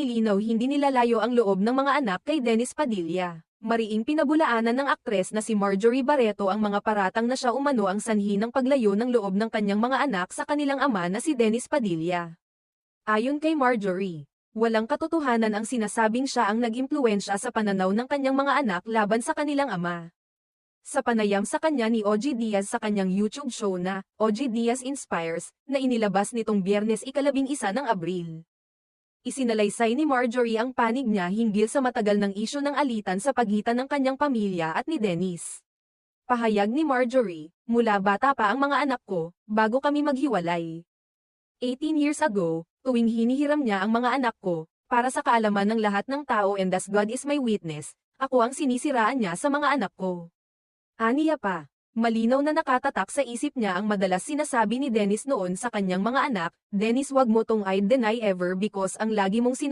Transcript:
nilinaw hindi nilalayo ang loob ng mga anak kay Dennis Padilla. Mariing pinabulaanan ng aktres na si Marjorie Barreto ang mga paratang na siya umano ang sanhi ng paglayo ng loob ng kanyang mga anak sa kanilang ama na si Dennis Padilla. Ayon kay Marjorie, walang katotohanan ang sinasabing siya ang nag-impluensya sa pananaw ng kanyang mga anak laban sa kanilang ama. Sa panayam sa kanya ni OG Diaz sa kanyang YouTube show na OG Diaz Inspires na inilabas nitong biyernes ikalabing isa ng Abril. Isinalaysay ni Marjorie ang panig niya hinggil sa matagal ng isyo ng alitan sa pagitan ng kanyang pamilya at ni Dennis. Pahayag ni Marjorie, mula bata pa ang mga anak ko, bago kami maghiwalay. 18 years ago, tuwing hinihiram niya ang mga anak ko, para sa kaalaman ng lahat ng tao and as God is my witness, ako ang sinisiraan niya sa mga anak ko. Aniya pa, malinaw na nakatatak sa isip niya ang madalas sinasabi ni Dennis noon sa kanyang mga anak, Dennis wag mo tong I deny ever because ang lagi mong sinasabi